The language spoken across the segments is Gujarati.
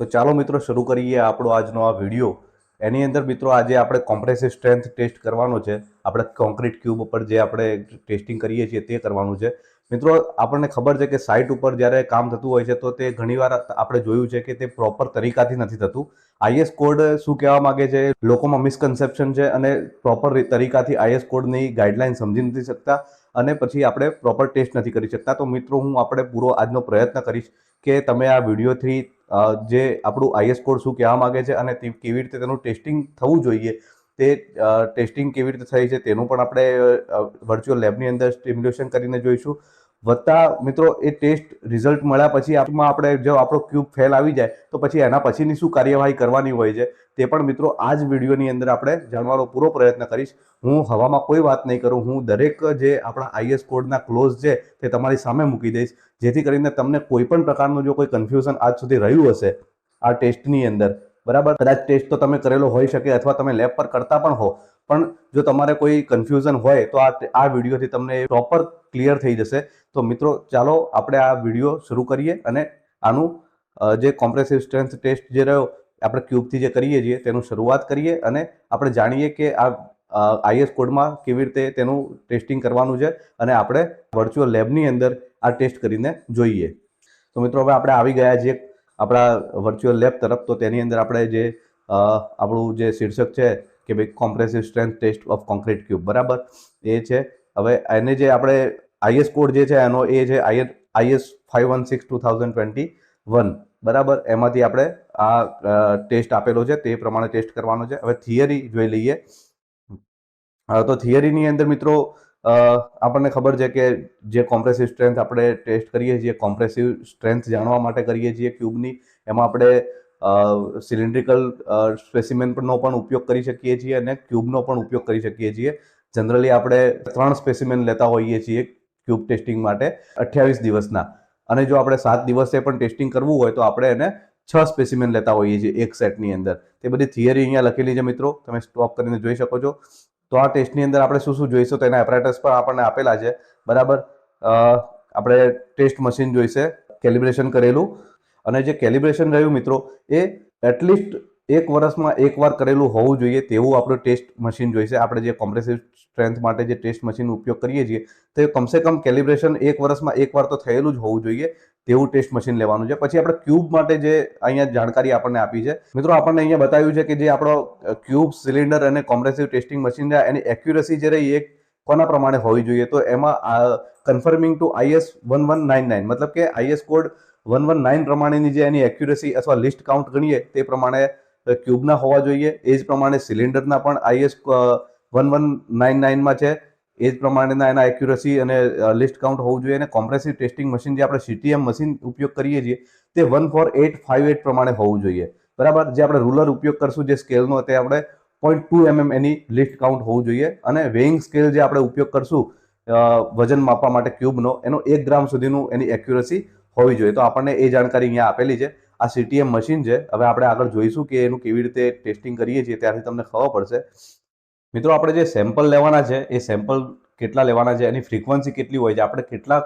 તો ચાલો મિત્રો, શરૂ કરીએ આપણો આજનો આ વીડિયો એની અંદર મિત્રો, આજે આપણે કોમ્પ્રેસિવ સ્ટ્રેન્થ ટેસ્ટ કરવાનો છે. આપણે કોન્ક્રીટ ક્યુબ ઉપર જે આપણે ટેસ્ટિંગ કરીએ છીએ તે કરવાનું છે. મિત્રો, આપણને ખબર છે કે સાઇટ ઉપર જ્યારે કામ થતું હોય છે, તો તે ઘણીવાર આપણે જોયું છે કે તે પ્રોપર તરીકાથી નથી થતું. આઈએસ કોડ શું કહેવા માંગે છે? લોકોમાં મિસકન્સેપ્શન છે અને પ્રોપર તરીકાથી આઈએસ કોડની ગાઈડલાઇન સમજી નથી શકતા અને પછી આપણે પ્રોપર ટેસ્ટ નથી કરી શકતા. તો મિત્રો, હું આપણે પૂરો આજનો પ્રયત્ન કરીશ કે તમે આ વિડીયોથી જે આપણું આઈએસ કોડ શું કહેવા માગે છે અને તે કેવી રીતે તેનું ટેસ્ટિંગ થવું જોઈએ, તે ટેસ્ટિંગ કેવી રીતે થઈ છે તેનું પણ આપણે વર્ચ્યુઅલ લેબની અંદર સ્ટિમ્યુલેશન કરીને જોઈશું. વત્તા મિત્રો એ ટેસ્ટ રિઝલ્ટ મળ્યા પછી આપમાં આપણે જો આપણો ક્યુબ ફેલ આવી જાય, તો પછી એના પછીની શું કાર્યવાહી કરવાની હોય છે, તે પણ મિત્રો આ જ વિડીયોની અંદર આપણે જાણવાનો પૂરો પ્રયત્ન કરીશ. હું હવામાં કોઈ વાત નહીં કરું, હું દરેક જે આપણા આઈએસ કોડના ક્લોઝ છે, તે તમારી સામે મૂકી દઈશ. જેથી કરીને તમને કોઈ પણ પ્રકારનું જો કોઈ કન્ફ્યુઝન આજ સુધી રહ્યું હશે આ ટેસ્ટની અંદર. બરાબર? કદાચ ટેસ્ટ તો તમે કરેલો હોઈ શકે અથવા તમે લેબ પર કરતા પણ હો. પણ જો તમારે કોઈ કન્ફ્યુઝન હોય તો આ આ વિડીયોથી તમને પ્રોપર ક્લિયર થઈ જશે. તો મિત્રો, ચાલો આપણે આ વીડિયો શરૂ કરીએ અને આનું જે કોમ્પ્રેસિવ સ્ટ્રેન્થ ટેસ્ટ જે રહ્યો, આપણે ક્યુબથી જે કરીએ છીએ, તેનું શરૂઆત કરીએ અને આપણે જાણીએ કે આ આઈએસ કોડમાં કેવી રીતે તેનું ટેસ્ટિંગ કરવાનું છે અને આપણે વર્ચ્યુઅલ લેબની અંદર આ ટેસ્ટ કરીને જોઈએ. તો મિત્રો, હવે આપણે આવી ગયા છીએ આપણા વર્ચ્યુઅલ લેબ તરફ. તો તેની અંદર આપણે જે આપણું જે શીર્ષક છે કે ભાઈ compressive strength test of concrete cube બરાબર? એ છે. હવે એને જે આપણે આઈએસ કોડ જે છે, એનો એ છે IS five one six two thousand twenty one બરાબર? એમાંથી આપણે આ ટેસ્ટ આપેલો છે, તે પ્રમાણે ટેસ્ટ કરવાનો છે. હવે થિયરી જોઈ લઈએ. તો થિયરીની અંદર મિત્રો આપણને ખબર છે કે જે કોમ્પ્રેસિવ સ્ટ્રેન્થ આપણે ટેસ્ટ કરીએ છીએ કોમ્પ્રેસિવ સ્ટ્રેન્થ જાણવા માટે કરીએ છીએ ક્યુબની એમાં આપણે સિલિન્ડ્રિકલ સ્પેસિમેનનો પણ ઉપયોગ કરી શકીએ છીએ અને ક્યુબનો પણ ઉપયોગ કરી શકીએ છીએ. જનરલી આપણે ત્રણ સ્પેસિમેન લેતા હોઈએ છીએ ક્યુબ ટેસ્ટિંગ માટે અઠ્યાવીસ દિવસના. અને જો આપણે સાત દિવસે પણ ટેસ્ટિંગ કરવું હોય તો આપણે એને છ સ્પેસિમેન લેતા હોઈએ છીએ એક સેટની અંદર. તે બધી થિયરી અહીંયા લખેલી છે મિત્રો. તમે સ્ટોપ કરીને જોઈ શકો છો. તો આ ટેસ્ટની અંદર આપણે શું શું જોઈશું તો એના એપરેટસ પણ આપણને આપેલા છે. બરાબર? આપણે ટેસ્ટ મશીન જોઈશે. કેલિબ્રેશન કરેલું. અને જે કેલિબ્રેશન રહ્યું મિત્રો, એ એટલીસ્ટ એક વર્ષમાં એકવાર કરેલું હોવું જોઈએ તેવું આપણું ટેસ્ટ મશીન જોઈશે. આપણે જે કોમ્પ્રેસિવ સ્ટ્રેન્થ માટે જે ટેસ્ટ મશીનનો ઉપયોગ કરીએ છીએ, તે કમસે કમ કેલિબ્રેશન એક વર્ષમાં એકવાર તો થયેલું જ હોવું જોઈએ તેવું ટેસ્ટ મશીન લેવાનું છે. પછી આપણે ક્યુબ માટે જે અહીંયા જાણકારી આપણને આપી છે. મિત્રો, આપણને અહીંયા બતાવ્યું છે કે જે આપણો ક્યુબ સિલિન્ડર અને કોમ્પ્રેસિવ ટેસ્ટિંગ મશીન એની એક્યુરસી જે રહી એ કોના પ્રમાણે હોવી જોઈએ? તો એમાં confirming to IS one one nine nine મતલબ કે IS code one one nine પ્રમાણેની જે એની એક્યુરેસી અથવા લિસ્ટ કાઉન્ટ ગણીએ, તે પ્રમાણે ક્યુબના હોવા જોઈએ. એ જ પ્રમાણે સિલિન્ડરના પણ આઈએસ વન વન નાઇન નાઇનમાં છે. એ જ પ્રમાણેના એના એક્યુરસી અને લિસ્ટ કાઉન્ટ હોવું જોઈએ. અને કોમ્પ્રેસિવ ટેસ્ટિંગ મશીન જે આપણે સીટીએમ મશીન ઉપયોગ કરીએ છીએ, તે one four eight five eight પ્રમાણે હોવું જોઈએ. બરાબર? જે આપણે રૂલર ઉપયોગ કરશું, જે સ્કેલનો તે આપણે પોઈન્ટ ટુ એમએમ એની લિફ્ટ કાઉન્ટ હોવું જોઈએ અને વેઇંગ સ્કેલ જે આપણે ઉપયોગ કરશું વજન માપવા માટે ક્યુબનો એનો એક ગ્રામ સુધીનું એની એક્યુરસી હોવી જોઈએ. તો આપણને એ જાણકારી અહીંયા આપેલી છે. આ સીટીએમ મશીન છે. હવે આપણે આગળ જોઈશું કે એનું કેવી રીતે ટેસ્ટિંગ કરીએ છીએ, ત્યારથી તમને ખબર પડશે. મિત્રો, આપણે જે સેમ્પલ લેવાના છે, એ સેમ્પલ કેટલા લેવાના છે, એની ફ્રીક્વન્સી કેટલી હોય છે, આપણે કેટલા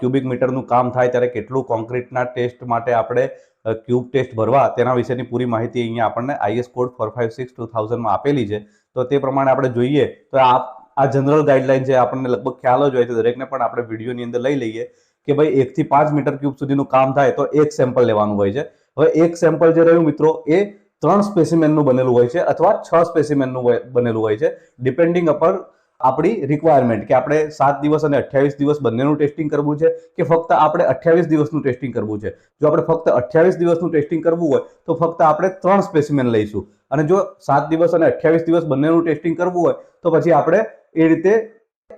ક્યુબિક મીટરનું કામ થાય, ત્યારે કેટલું કોન્ક્રીટના ટેસ્ટ માટે આપણે ક્યુબ ટેસ્ટ ભરવા તેના વિશેની પૂરી માહિતી અહીંયા આપણને IS code four five six two થાઉઝન્ડમાં આપેલી છે. તો તે પ્રમાણે આપણે જોઈએ તો આ આ જનરલ ગાઈડલાઇન છે આપણને લગભગ ખ્યાલ જ હોય તો દરેકને પણ આપણે વિડીયોની અંદર લઈ લઈએ કે ભાઈ એકથી પાંચ મીટર ક્યુબ સુધીનું કામ થાય તો એક સેમ્પલ લેવાનું હોય છે. હવે એક સેમ્પલ જે રહ્યું મિત્રો એ ત્રણ સ્પેસિમેનનું બનેલું હોય છે અથવા છ સ્પેસિમેનનું બનેલું હોય છે. ડિપેન્ડિંગ અપર આપણી રિક્વાયરમેન્ટ કે આપણે સાત દિવસ અને અઠ્યાવીસ દિવસ બંનેનું ટેસ્ટિંગ કરવું છે કે ફક્ત આપણે અઠ્યાવીસ દિવસનું ટેસ્ટિંગ કરવું છે? જો આપણે ફક્ત અઠ્યાવીસ દિવસનું ટેસ્ટિંગ કરવું હોય, તો ફક્ત આપણે ત્રણ સ્પેસિમેન લઈશું. અને જો સાત દિવસ અને અઠ્યાવીસ દિવસ બંનેનું ટેસ્ટિંગ કરવું હોય, તો પછી આપણે એ રીતે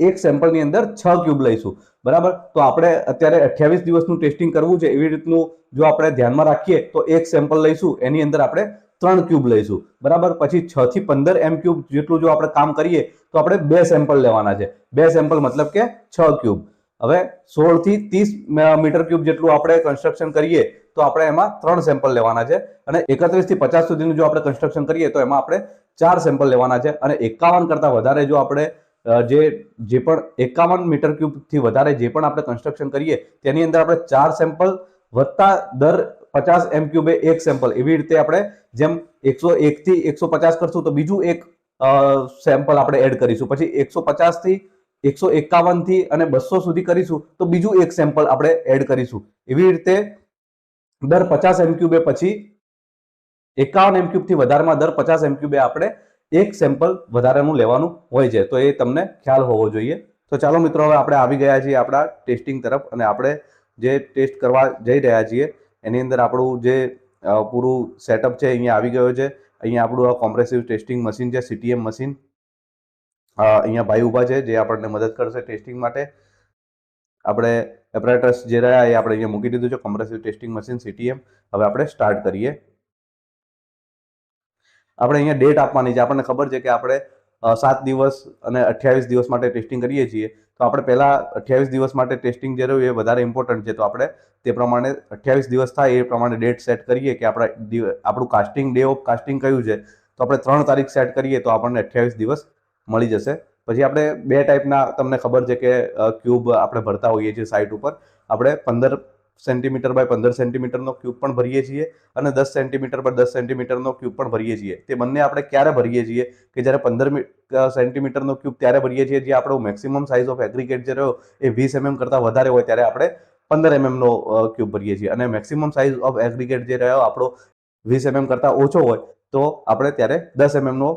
એક સેમ્પલની અંદર છ ક્યુબ લઈશું. બરાબર? તો આપણે અત્યારે અઠ્યાવીસ દિવસનું ટેસ્ટિંગ કરવું છે, એવી રીતનું જો આપણે ધ્યાનમાં રાખીએ, તો એક સેમ્પલ લઈશું, એની અંદર આપણે ત્રણ ક્યુબ લઈશું. બરાબર? પછી છ થી પંદર એમ ક્યુબ જેટલું જો આપણે કામ કરીએ તો આપણે બે સેમ્પલ લેવાના છે. બે સેમ્પલ મતલબ કે છ ક્યુબ હવે સોળથી ત્રીસ મીટર ક્યુબ જેટલું આપણે કન્સ્ટ્રક્શન કરીએ, તો આપણે એમાં ત્રણ સેમ્પલ લેવાના છે. અને એકત્રીસથી પચાસ સુધીનું જો આપણે કન્સ્ટ્રક્શન કરીએ, તો એમાં આપણે ચાર સેમ્પલ લેવાના છે. અને એકાવન કરતાં વધારે જો આપણે જે જે પણ એકાવન મીટર ક્યુબથી વધારે જે પણ આપણે કન્સ્ટ્રક્શન કરીએ, તેની અંદર આપણે ચાર સેમ્પલ વધતા દર પચાસ એમ ક્યુબે એક સેમ્પલ એવી રીતે આપણે જેમ એકસો એકથી એકસો પચાસ કરશું, તો બીજું એક સેમ્પલ આપણે એડ કરીશું. પછી એકસો પચાસથી એકસો એકાવનથી અને બસો સુધી કરીશું, તો બીજું એક સેમ્પલ આપણે એડ કરીશું. એવી રીતે દર પચાસ એમક્યુબે પછી એકાવન એમક્યુબથી વધારેમાં દર પચાસ એમક્યુબે આપણે એક સેમ્પલ વધારાનું લેવાનું હોય છે. તો એ તમને ખ્યાલ હોવો જોઈએ. તો ચાલો મિત્રો, હવે આપણે આવી ગયા છીએ આપણા ટેસ્ટિંગ તરફ અને આપણે જે ટેસ્ટ કરવા જઈ રહ્યા છીએ, એની અંદર આપણું જે પૂરું સેટઅપ છે અહીંયા આવી ગયો છે. અહીંયા આપણું આ કોમ્પ્રેસિવ ટેસ્ટિંગ મશીન છે સીટીએમ મશીન અહીંયા ભાઈ ઊભા છે, જે આપણને મદદ કરશે ટેસ્ટિંગ માટે. આપણે એપરેટસ જે રહ્યા એ આપણે અહીંયા મૂકી દીધું છે કોમ્પ્રેસિવ ટેસ્ટિંગ મશીન સીટીએમ હવે આપણે સ્ટાર્ટ કરીએ. આપણે અહીંયા ડેટ આપવાની છે. આપણને ખબર છે કે આપણે સાત દિવસ અને અઠ્યાવીસ દિવસ માટે ટેસ્ટિંગ કરીએ છીએ. તો આપણે પહેલાં અઠ્યાવીસ દિવસ માટે ટેસ્ટિંગ જે રહ્યું એ વધારે ઇમ્પોર્ટન્ટ છે. તો આપણે તે પ્રમાણે અઠ્યાવીસ દિવસ થાય એ પ્રમાણે ડેટ સેટ કરીએ કે આપણા આપણું કાસ્ટિંગ ડે ઓફ કાસ્ટિંગ કયું છે. તો આપણે ત્રણ તારીખ સેટ કરીએ તો આપણને અઠ્યાવીસ દિવસ મળી જશે. પછી આપણે બે ટાઈપના તમને ખબર છે કે ક્યુબ આપણે ભરતા હોઈએ છીએ સાઇટ ઉપર. આપણે પંદર સેન્ટીમીટર બાય પંદર સેન્ટીમીટરનો ક્યુબ પણ ભરીએ છીએ અને દસ સેન્ટીમીટર પર દસ સેન્ટીમીટરનો ક્યુબ પણ ભરીએ છીએ. તે બંને આપણે ક્યારે ભરીએ છીએ કે જ્યારે પંદર સેન્ટીમીટરનો ક્યુબ ત્યારે ભરીએ છીએ જે આપણો મેક્સિમમ સાઇઝ ઓફ એગ્રીગેટ જે રહ્યો એ વીસ એમએમ કરતાં વધારે હોય ત્યારે આપણે પંદર એમએમનો ક્યુબ ભરીએ છીએ. અને મેક્સિમમ સાઇઝ ઓફ એગ્રીગેટ જે રહ્યો આપણો વીસ એમએમ કરતાં ઓછો હોય તો આપણે ત્યારે દસ એમએમનો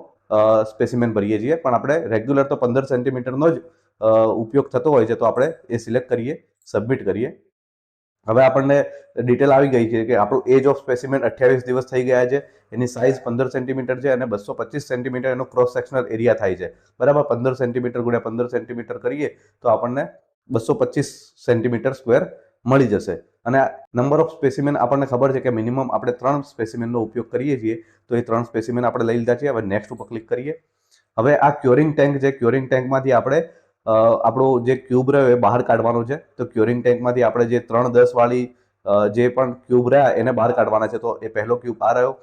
સ્પેસિમેન ભરીએ છીએ. પણ આપણે રેગ્યુલર તો પંદર સેન્ટીમીટરનો જ ઉપયોગ થતો હોય છે તો આપણે એ સિલેક્ટ કરીએ સબમિટ કરીએ. હવે આપણને ડિટેલ આવી ગઈ છે કે આપણું એજ ઓફ સ્પેસિમેન અઠ્યાવીસ દિવસ થઈ ગયા છે, એની સાઇઝ પંદર સેન્ટીમીટર છે અને બસો પચીસ સેન્ટીમીટર એનો ક્રોસ સેક્શનલ એરિયા થાય છે. બરાબર? પંદર સેન્ટીમીટર ગુણ્યા પંદર સેન્ટીમીટર કરીએ તો આપણને બસો પચીસ સેન્ટીમીટર સ્ક્વેર મળી જશે. અને નંબર ઓફ સ્પેસિમેન આપણને ખબર છે કે મિનિમમ આપણે ત્રણ સ્પેસિમેનનો ઉપયોગ કરીએ છીએ, તો એ ત્રણ સ્પેસિમેન આપણે લઈ લીધા છે. હવે નેક્સ્ટ ઉપર ક્લિક કરીએ. હવે આ ક્યોરિંગ ટેન્ક છે. ક્યોરિંગ ટેન્કમાંથી આપણે આપણો જે ક્યુબ રહ્યો એ બહાર કાઢવાનો છે. તો ક્યુરિંગ ટેન્કમાંથી આપણે જે ત્રણ દસ વાળી જે પણ ક્યુબ રહ્યા એને બહાર કાઢવાના છે. તો એ પહેલો ક્યુબ આ રહ્યો,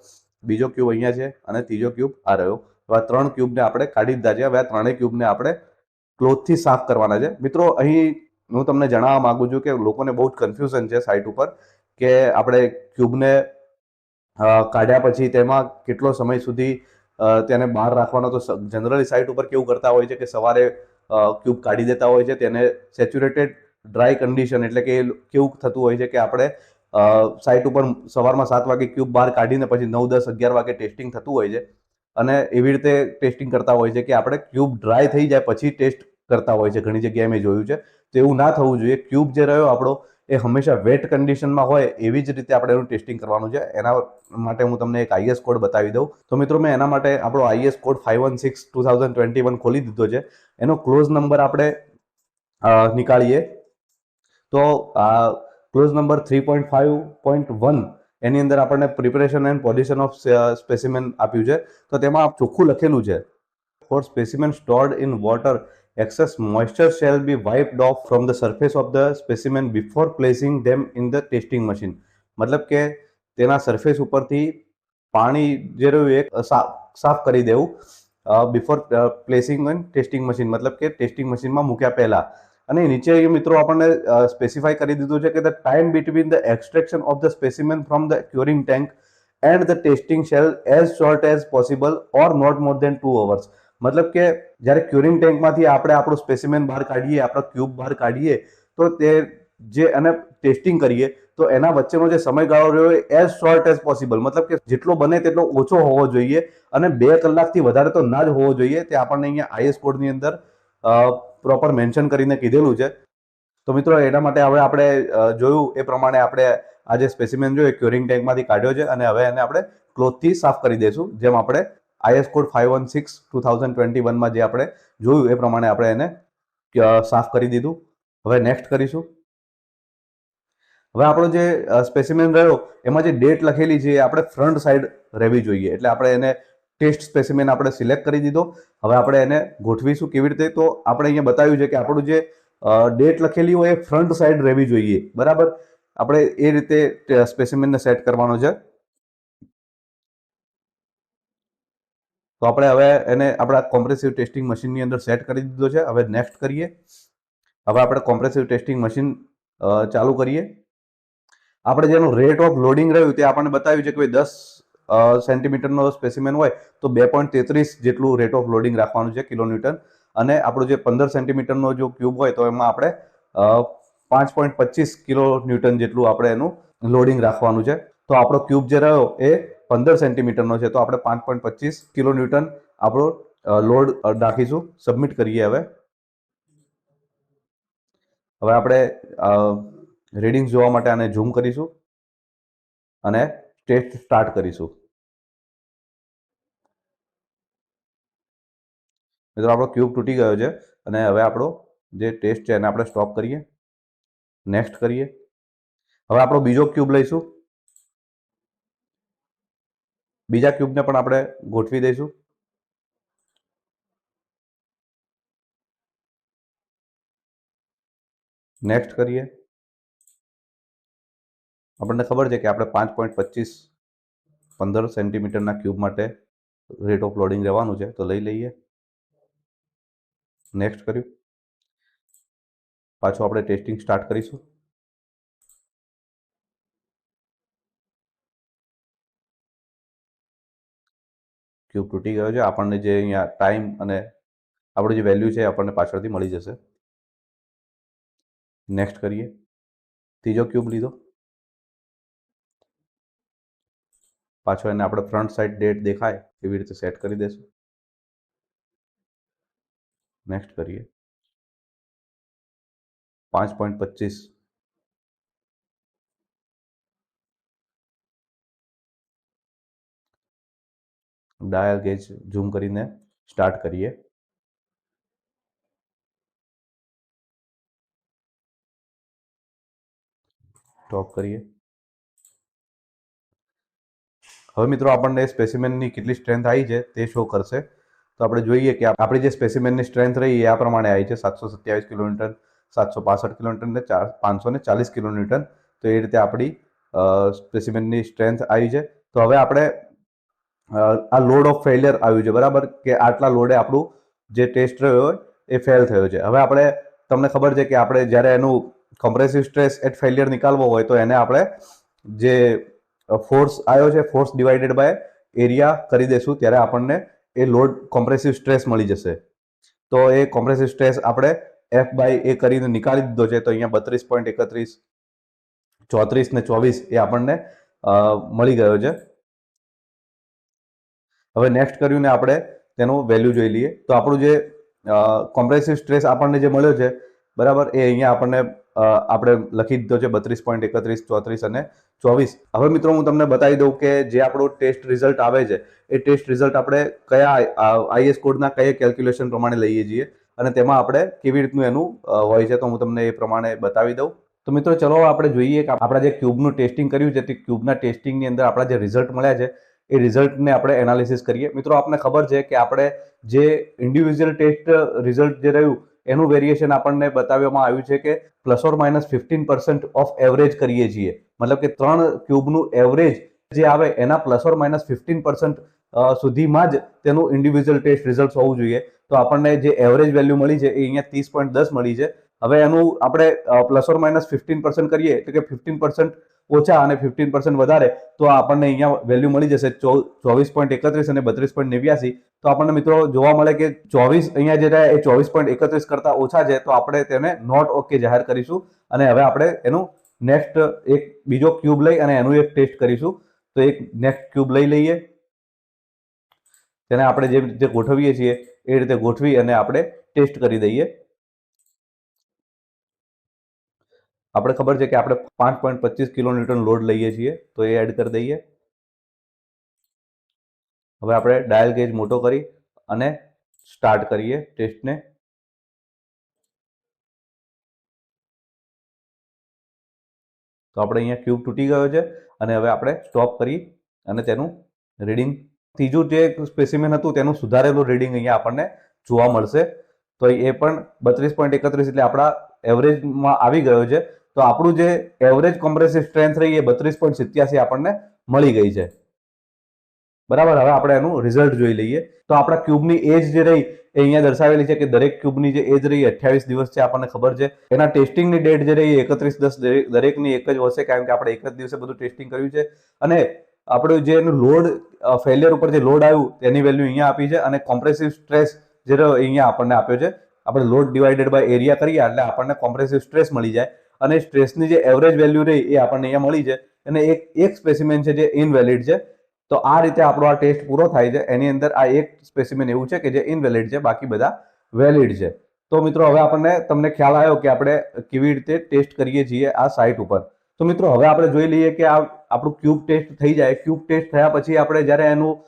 બીજો ક્યુબ અહીંયા છે અને ત્રીજો ક્યુબ આ રહ્યો. હવે આ ત્રણ ક્યુબને આપણે કાઢી દીધા છે. હવે આ ત્રણેય ક્યુબને આપણે ક્લોથથી સાફ કરવાના છે. મિત્રો, અહીં હું તમને જણાવવા માગું છું કે લોકોને બહુ જ કન્ફ્યુઝન છે સાઇટ ઉપર કે આપણે ક્યુબને કાઢ્યા પછી તેમાં કેટલો સમય સુધી તેને બહાર રાખવાનો. તો જનરલી સાઇટ ઉપર કેવું કરતા હોય છે કે સવારે ક્યુબ કાઢી દેતા હોય છે, તેને સેચ્યુરેટેડ ડ્રાય કન્ડિશન એટલે કે કેવું થતું હોય છે કે આપણે સાઇટ ઉપર સવારમાં સાત વાગે ક્યુબ બહાર કાઢીને પછી નવ, દસ, અગિયાર વાગે ટેસ્ટિંગ થતું હોય છે અને એવી રીતે ટેસ્ટિંગ કરતા હોય છે કે આપણે ક્યુબ ડ્રાય થઈ જાય પછી ટેસ્ટ કરતા હોય છે. ઘણી જગ્યાએ મેં જોયું છે. તો એવું ના થવું જોઈએ. ક્યુબ જે રહ્યો આપણો એ હંમેશા વેટ કન્ડિશનમાં હોય એવી જ રીતે આપણે એનું ટેસ્ટિંગ કરવાનું છે. એના માટે હું તમને એક આઈએસ કોડ બતાવી દઉં. તો મિત્રો મેં એના માટે આપણો IS code five one six two thousand twenty one ખોલી દીધો છે. એનો ક્લોઝ નંબર આપણે નીકાળીએ. તો clause number three point five point one એની અંદર આપણને preparation and position of specimen આપ્યું છે. તો તેમાં ચોખ્ખું લખેલું છે. For specimen stored in water excess moisture shall be wiped off from the surface of the specimen before placing them in the testing machine. મતલબ કે તેના સરફેસ ઉપરથી પાણી જે રહ્યું એ સા- સાફ કરી દેવું before placing in testing machine મતલબ કે ટેસ્ટિંગ મશીનમાં મૂક્યા પહેલાં. અને નીચે મિત્રો આપણને સ્પેસિફાઈ કરી દીધું છે કે the time between the extraction of the specimen from the curing tank and the testing shall as short as possible or not more than two hours મતલબ કે જ્યારે ક્યુરિંગ ટેન્કમાંથી આપણે આપણું સ્પેસિમેન બહાર કાઢીએ, આપણો ક્યુબ બહાર કાઢીએ, તો તે જે અને ટેસ્ટિંગ કરીએ, તો એના વચ્ચેનો જે સમયગાળો રહ્યો એઝ શોર્ટ એઝ પોસિબલ મતલબ કે જેટલો બને તેટલો ઓછો હોવો જોઈએ અને બે કલાકથી વધારે તો ના જ હોવો જોઈએ. તે આપણને અહીંયા આઈએસ કોડની અંદર પ્રોપર મેન્શન કરીને કીધેલું છે. તો મિત્રો, એના માટે હવે આપણે જોયું એ પ્રમાણે આપણે આ જે સ્પેસિમેન જોયું ક્યુરિંગ ટેન્કમાંથી કાઢ્યો છે અને હવે એને આપણે ક્લોથથી સાફ કરી દઈશું, જેમ આપણે IS code five one six two thousand twenty વનમાં જે આપણે જોયું, એ પ્રમાણે આપણે એને સાફ કરી દીધું. હવે નેક્સ્ટ કરીશું. હવે આપણો જે સ્પેસિમેન રહ્યો, એમાં જે ડેટ લખેલી છે આપણે ફ્રન્ટ સાઈડ રહેવી જોઈએ. એટલે આપણે એને ટેસ્ટ સ્પેસિમેન આપણે સિલેક્ટ કરી દીધો. હવે આપણે એને ગોઠવીશું કેવી રીતે? તો આપણે અહીંયા બતાવ્યું છે કે આપણું જે ડેટ લખેલી હોય, એ ફ્રન્ટ સાઈડ રહેવી જોઈએ. બરાબર? આપણે એ રીતે સ્પેસિમેનને સેટ કરવાનો છે. તો આપણે હવે એને આપણા કોમ્પ્રેસિવ ટેસ્ટિંગ મશીનની અંદર સેટ કરી દીધો છે. હવે નેક્સ્ટ કરીએ. હવે આપણે કોમ્પ્રેસિવ ટેસ્ટિંગ મશીન ચાલુ કરીએ. આપણે જેનું રેટ ઓફ લોડિંગ રહ્યું તે આપણને બતાવ્યું છે કે ભાઈ દસ સેન્ટીમીટરનો સ્પેસિમેન હોય તો બે પોઈન્ટ તેત્રીસ જેટલું રેટ ઓફ લોડિંગ રાખવાનું છે કિલો ન્યૂટન અને આપણું જે પંદર સેન્ટીમીટરનો જો ક્યુબ હોય તો એમાં આપણે પાંચ પોઈન્ટ પચીસ કિલો ન્યૂટન જેટલું આપણે એનું લોડિંગ રાખવાનું છે. તો આપણો ક્યુબ જે રહ્યો એ પંદર સેન્ટીમીટરનો છે, તો આપણે પાંચ પોઈન્ટ પચીસ કિલો ન્યૂટન આપણો લોડ નાખીશું. સબમિટ કરીએ હવે. હવે આપણે રીડિંગ જોવા માટે આને ઝૂમ કરીશું અને ટેસ્ટ સ્ટાર્ટ કરીશું. મિત્રો, આપણો ક્યુબ તૂટી ગયો છે અને હવે આપણો જે ટેસ્ટ છે એને આપણે સ્ટોપ કરીએ. નેક્સ્ટ કરીએ. હવે આપણો બીજો ક્યુબ લઈશું. બીજા ક્યુબને પણ આપણે ગોઠવી દઈશું. નેક્સ્ટ કરીએ. આપણને ખબર છે કે આપણે પાંચ પોઈન્ટ પચીસ પંદર સેન્ટીમીટરના ક્યુબ માટે રેટ ઓફ લોડિંગ રહેવાનું છે, તો લઈ લઈએ. નેક્સ્ટ કર્યું. પાછું આપણે ટેસ્ટિંગ સ્ટાર્ટ કરીશું. ક્યુબ તૂટી ગયો છે, આપણને જે અહીંયા ટાઈમ અને આપણું જે વેલ્યુ છે આપણને પાછળથી મળી જશે. નેક્સ્ટ કરીએ. ત્રીજો ક્યુબ લીધો. પાછો એને આપણે ફ્રન્ટ સાઈડ ડેટ દેખાય, એવી રીતે સેટ કરી દેશું. નેક્સ્ટ કરીએ. પાંચ પોઈન્ટ પચીસ. ડાયલ ગેજ ઝૂમ કરીને સ્ટાર્ટ કરીએ. ટોપ કરીએ. હવે મિત્રો આપણને સ્પેસિમેનની કેટલી સ્ટ્રેન્થ આવી છે તે શો કરશે. તો આપણે જોઈએ કે આપણી જે સ્પેસિમેનની સ્ટ્રેન્થ રહી એ આ પ્રમાણે આવી છે. સાતસો સત્યાવીસ કિલોમીટર સાતસો પાસઠ કિલોમીટર ને ચાર, પાંચસો ને ચાલીસ કિલોમીટર તો એ રીતે આપણી સ્પેસિમેનની સ્ટ્રેન્થ આવી છે. તો હવે આપણે આ લોડ ઓફ ફેલિયર આવ્યું છે, બરાબર? કે આટલા લોડે આપણું જે ટેસ્ટ રહ્યો હોય, એ ફેલ થયો છે. હવે આપણે, તમને ખબર છે કે આપણે જ્યારે એનું કોમ્પ્રેસિવ સ્ટ્રેસ એટ ફેલિયર નીકાળવો હોય, તો એને આપણે જે ફોર્સ આવ્યો છે, ફોર્સ ડિવાઇડેડ બાય એરિયા કરી દેશું ત્યારે આપણને એ લોડ, કોમ્પ્રેસિવ સ્ટ્રેસ મળી જશે. તો એ કોમ્પ્રેસિવ સ્ટ્રેસ આપણે એફ બાય એ કરીને નીકાળી દીધો છે, તો અહીંયા બત્રીસ પોઈન્ટ એકત્રીસ, ચોત્રીસ ને ચોવીસ એ આપણને મળી ગયો છે. હવે નેક્સ્ટ કર્યું ને આપણે તેનું વેલ્યુ જોઈ લઈએ. તો આપણું જે કોમ્પ્રેસિવ સ્ટ્રેસ આપણને જે મળ્યો છે, બરાબર, એ અહીંયા આપણને આપણે લખી દીધો છે બત્રીસ પોઈન્ટ એકત્રીસ, ચોત્રીસ અને ચોવીસ. હવે મિત્રો હું તમને બતાવી દઉં કે જે આપણો ટેસ્ટ રિઝલ્ટ આવે છે, એ ટેસ્ટ રિઝલ્ટ આપણે કયા આઈએસ કોડના કયા કેલ્ક્યુલેશન પ્રમાણે લઈએ છીએ અને તેમાં આપણે કેવી રીતનું એનું હોય છે તો હું તમને એ પ્રમાણે બતાવી દઉં. તો મિત્રો ચલો આપણે જોઈએ કે આપણા જે ક્યુબનું ટેસ્ટિંગ કર્યું છે તે ક્યુબના ટેસ્ટિંગની અંદર આપણા જે રિઝલ્ટ મળ્યા છે એ રિઝલ્ટને આપણે એનાલિસિસ કરીએ. મિત્રો, આપને ખબર છે કે આપણે જે ઇન્ડિવિજ્યુઅલ ટેસ્ટ રિઝલ્ટ જે રહ્યું, એનું વેરિએશન આપણને બતાવવામાં આવ્યું છે કે plus or minus fifteen percent of average કરીએ છીએ. મતલબ કે ત્રણ ક્યુબનું એવરેજ જે આવે, એના plus or minus fifteen percent સુધીમાં જ તેનું ઇન્ડિવિજ્યુઅલ ટેસ્ટ રિઝલ્ટ હોવું જોઈએ. તો આપણને જે એવરેજ વેલ્યુ મળી છે, એ અહીંયા ત્રીસ પોઈન્ટ દસ મળી છે. હવે એનું આપણે plus or minus fifteen percent કરીએ એટલે કે ફિફ્ટીન પર્સન્ટ ઓછા અને ફિફ્ટીન પર્સન્ટ વધારે, તો આપણને અહીંયા વેલ્યુ મળી જશે ચોવીસ પોઈન્ટ એકત્રીસ અને બત્રીસ પોઈન્ટ નેવ્યાસી. તો આપણને મિત્રો જોવા મળે કે ચોવીસ અહીંયા જે રહ્યા એ ચોવીસ પોઈન્ટ એકત્રીસ કરતા ઓછા છે, તો આપણે તેને નોટ ઓકે જાહેર કરીશું. અને હવે આપણે એનું નેક્સ્ટ એક બીજો ક્યુબ લઈ અને એનું એક ટેસ્ટ કરીશું. તો એક નેક્સ્ટ ક્યુબ લઈ લઈએ. તેને આપણે જે રીતે ગોઠવીએ છીએ એ રીતે ગોઠવી અને આપણે ટેસ્ટ કરી દઈએ. આપણે ખબર છે કે આપણે પાંચ પોઈન્ટ પચીસ કિલો ન્યૂટન લોડ લઈએ છીએ, તો એ એડ કરી દઈએ. હવે આપણે ડાયલ ગેજ મોટો કરી અને સ્ટાર્ટ કરીએ ટેસ્ટને તો આપણે અહીંયા ક્યુબ તૂટી ગયો છે અને હવે આપણે સ્ટોપ કરી અને તેનું રીડિંગ ત્રીજું જે સ્પેસિમેન હતું તેનું સુધારેલું રીડિંગ અહીંયા આપણને જોવા મળશે. તો એ પણ બત્રીસ પોઈન્ટ એકત્રીસ એટલે આપણા એવરેજમાં આવી ગયો છે. તો આપણું જે એવરેજ કોમ્પ્રેસિવ સ્ટ્રેન્થ રહી એ બત્રીસ પોઈન્ટ સિત્યાસી આપણને મળી ગઈ છે. બરાબર? હવે આપણે એનું રિઝલ્ટ જોઈ લઈએ. તો આપણા ક્યુબની એજ જે રહી એ અહીંયા દર્શાવેલી છે કે દરેક ક્યુબની જે એજ રહી અઠ્યાવીસ દિવસ છે આપણને ખબર છે. એના ટેસ્ટિંગની ડેટ જે રહી એકત્રીસ દસ દરેકની એક જ હશે કારણ કે આપણે એક જ દિવસે બધું ટેસ્ટિંગ કર્યું છે. અને આપણું જે એનું લોડ ફેલિયર ઉપર જે લોડ આવ્યું તેની વેલ્યુ અહીંયા આપી છે અને કોમ્પ્રેસિવ સ્ટ્રેસ જે અહીંયા આપણને આપ્યો છે. આપણે લોડ ડિવાઇડેડ બાય એરિયા કરીએ એટલે આપણને કોમ્પ્રેસિવ સ્ટ્રેસ મળી જાય. અને સ્ટ્રેસની જે એવરેજ વેલ્યુ રહી એ આપણને અહીંયા મળી છે. અને એક એક સ્પેસિમેન છે જે ઇનવેલિડ છે. તો આ રીતે આપણો આ ટેસ્ટ પૂરો થાય છે. એની અંદર આ એક સ્પેસિમેન એવું છે કે જે ઇનવેલિડ છે. બાકી બધા વેલિડ છે. તો મિત્રો, હવે આપણને તમને ખ્યાલ આવ્યો કે આપણે કેવી રીતે ટેસ્ટ કરીએ છીએ આ સાઇટ ઉપર. તો મિત્રો, હવે આપણે જોઈ લઈએ કે આ આપણું ક્યુબ ટેસ્ટ થઈ જાય. ક્યુબ ટેસ્ટ થયા પછી આપણે જ્યારે એનું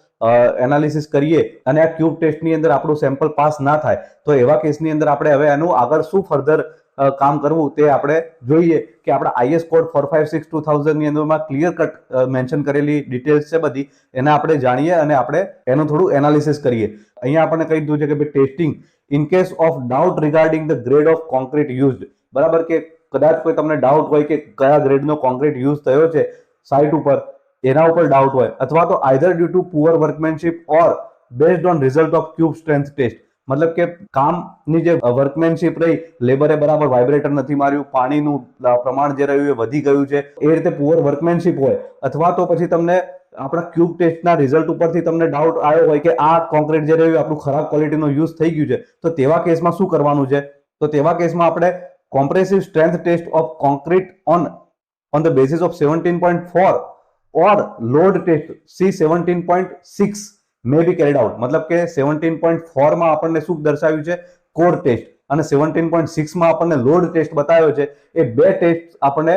એનાલિસિસ કરીએ અને આ ક્યુબ ટેસ્ટની અંદર આપણું સેમ્પલ પાસ ના થાય, તો એવા કેસની અંદર આપણે હવે એનું આગળ શું ફર્ધર કામ કરવું તે આપણે જોઈએ કે આપણા IS code four five six two થાઉઝન્ડની અંદરમાં ક્લિયર કટ મેન્શન કરેલી ડિટેલ્સ છે બધી, એને આપણે જાણીએ અને આપણે એનું થોડું એનાલિસિસ કરીએ. અહીંયા આપણને કહી દીધું છે કે ભાઈ testing in case of doubt regarding the grade of concrete used બરાબર કે કદાચ કોઈ તમને ડાઉટ હોય કે કયા ગ્રેડનો કોન્ક્રીટ યુઝ થયો છે સાઇટ ઉપર, એના ઉપર ડાઉટ હોય, અથવા તો either due to poor workmanship or based on result of cube strength test મતલબ કે કામની જે વર્કમેનશીપ રહી લેબરે બરાબર વાઇબ્રેટર નથી માર્યું, પાણીનું પ્રમાણ જે રહ્યું એ વધી ગયું છે. એ રીતે પુઅર વર્કમેનશિપ હોય, અથવા તો પછી તમને આપણા ક્યુબ ટેસ્ટના રિઝલ્ટ ઉપરથી તમને ડાઉટ આવ્યો હોય કે આ કોન્ક્રીટ જે રહ્યું આપણું ખરાબ ક્વોલિટીનો યુઝ થઈ ગયું છે, તો તેવા કેસમાં શું કરવાનું છે? તો તેવા કેસમાં આપણે compressive strength test of concrete on on the basis of seventeen point four or load test C seventeen point six may be carried out મતલબ કે સેવન્ટીન પોઈન્ટ ફોરમાં આપણને શું દર્શાવ્યું છે? કોર ટેસ્ટ અને સેવન્ટીન પોઈન્ટ સિક્સમાં આપણને લોડ ટેસ્ટ બતાવ્યો છે. એ બે ટેસ્ટ આપણને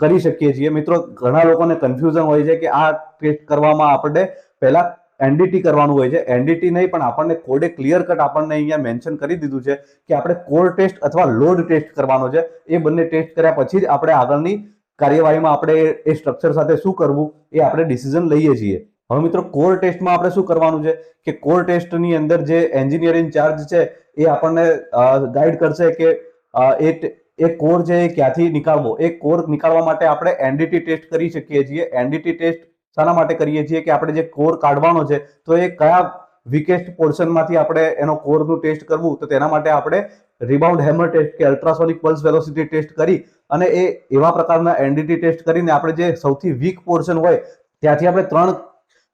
કરી શકીએ છીએ. મિત્રો, ઘણા લોકોને કન્ફ્યુઝન હોય છે કે આ ટેસ્ટ કરવામાં આપણે પહેલા એનડીટી કરવાનું હોય છે. એનડીટી નહીં, પણ આપણને કોડે ક્લિયર કટ આપણને અહીંયા મેન્શન કરી દીધું છે કે આપણે કોર ટેસ્ટ અથવા લોડ ટેસ્ટ કરવાનો છે. એ બંને ટેસ્ટ કર્યા પછી જ આપણે આગળની કાર્યવાહીમાં આપણે એ સ્ટ્રક્ચર સાથે શું કરવું, એ આપણે ડિસિઝન લઈએ છીએ. હવે મિત્રો કોર ટેસ્ટમાં આપણે શું કરવાનું છે કે કોર ટેસ્ટની અંદર જે એન્જિનિયરિંગ ચાર્જ છે એ આપણને ગાઈડ કરશે કે એ એ કોર છે એ ક્યાંથી નીકાળવો? એ કોર નીકાળવા માટે આપણે એનડીટી ટેસ્ટ કરી શકીએ છીએ. એનડીટી ટેસ્ટ શાના માટે કરીએ છીએ કે આપણે જે કોર કાઢવાનો છે, તો એ કયા વીકેસ્ટ પોર્શનમાંથી આપણે એનો કોરનું ટેસ્ટ કરવું? તો તેના માટે આપણે રિબાઉન્ડ હેમર ટેસ્ટ કે અલ્ટ્રાસોનિક પલ્સ વેલોસિટી ટેસ્ટ કરી અને એ એવા પ્રકારના એનડીટી ટેસ્ટ કરીને આપણે જે સૌથી વીક પોર્શન હોય, ત્યાંથી આપણે ત્રણ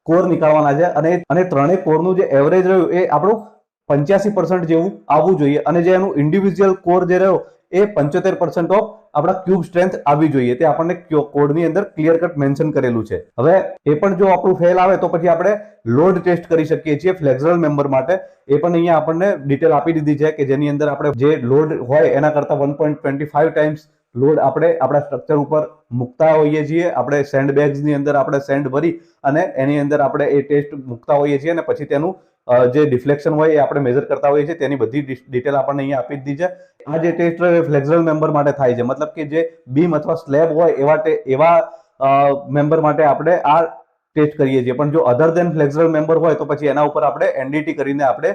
કોર નીકાળવાના છે અને અને ત્રણેય કોરનું જે એવરેજ રહ્યું એ આપણું પંચ્યાસી પર્સન્ટ જેવું આવવું જોઈએ. અને જે એનું ઇન્ડિવિજ્યુઅલ કોર જે રહ્યો એ પંચોતેર પર્સન્ટ ઓફ આપણા ક્યુબ સ્ટ્રેન્થ આવવી જોઈએ. તે આપણને કોડની અંદર ક્લિયર કટ મેન્શન કરેલું છે. હવે એ પણ જો આપણું ફેલ આવે તો પછી આપણે લોડ ટેસ્ટ કરી શકીએ છીએ ફ્લેક્ઝરલ મેમ્બર માટે. એ પણ અહીંયા આપણને ડિટેલ આપી દીધી છે કે જેની અંદર આપણે જે લોડ હોય એના કરતાં one point twenty five times load આપણે આપણા સ્ટ્રક્ચર ઉપર મૂકતા હોઈએ છીએ, આપણે સેન્ડ બેગ્સની અંદર આપણે સેન્ડ ભરી અને એની અંદર આપણે એ ટેસ્ટ મૂકતા હોઈએ છીએ અને પછી તેનું જે ડિફ્લેક્શન હોય એ આપણે મેઝર કરતા હોઈએ છીએ, તેની બધી ડિટેલ આપણને અહીંયા આપી દીધી છે. આ જે ટેસ્ટ ફ્લેક્ઝરલ મેમ્બર માટે થાય છે. મતલબ કે જે બીમ અથવા સ્લેબ હોય એવા એવા મેમ્બર માટે આપણે આ ટેસ્ટ કરીએ છીએ. પણ જો અધર દેન ફ્લેક્ઝરલ મેમ્બર હોય તો પછી એના ઉપર આપણે એનડીટી કરીને આપણે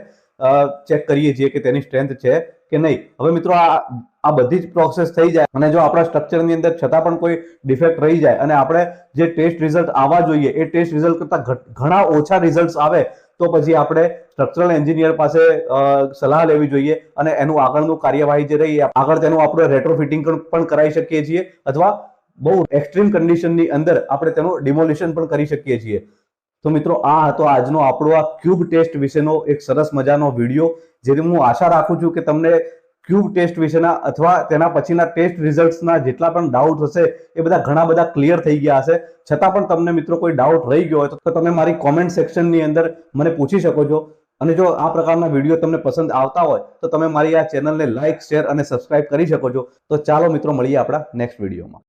ચેક કરીએ છીએ કે તેની સ્ટ્રેન્થ છે કે નહીં? હવે મિત્રો, આ આ બધી જ પ્રોસેસ થઈ જાય અને જો આપણા સ્ટ્રક્ચરની અંદર છતાં પણ કોઈ ડિફેક્ટ રહી જાય અને આપણે જે ટેસ્ટ રિઝલ્ટ આવવા જોઈએ, એ ટેસ્ટ રિઝલ્ટ કરતાં ઘણા ઓછા રિઝલ્ટ આવે, તો પછી આપણે સ્ટ્રક્ચરલ એન્જિનિયર પાસે સલાહ લેવી જોઈએ અને એનું આગળનું કાર્યવાહી જે રહી આગળ તેનું આપણે રેટ્રોફિટિંગ પણ કરાવી શકીએ છીએ, અથવા બહુ એક્સ્ટ્રીમ કન્ડિશનની અંદર આપણે તેનું ડિમોલિશન પણ કરી શકીએ છીએ. તો મિત્રો, આ હતો આજનો આપણો આ ક્યુબ ટેસ્ટ વિશેનો એક સરસ મજાનો વીડિયો, જેથી હું આશા રાખું છું કે તમને ક્યુબ ટેસ્ટ વિશેના અથવા તેના પછીના ટેસ્ટ રિઝલ્ટ્સના જેટલા પણ ડાઉટ હશે, એ બધા ઘણા બધા ક્લિયર થઈ ગયા હશે. છતાં પણ તમને મિત્રો કોઈ ડાઉટ રહી ગયો હોય, તો તમે મારી કોમેન્ટ સેક્શનની અંદર મને પૂછી શકો છો. અને જો આ પ્રકારના વીડિયો તમને પસંદ આવતા હોય, તો તમે મારી આ ચેનલને લાઇક શેર અને સબસ્ક્રાઇબ કરી શકો છો. તો ચાલો મિત્રો, મળીએ આપણા નેક્સ્ટ વિડીયોમાં.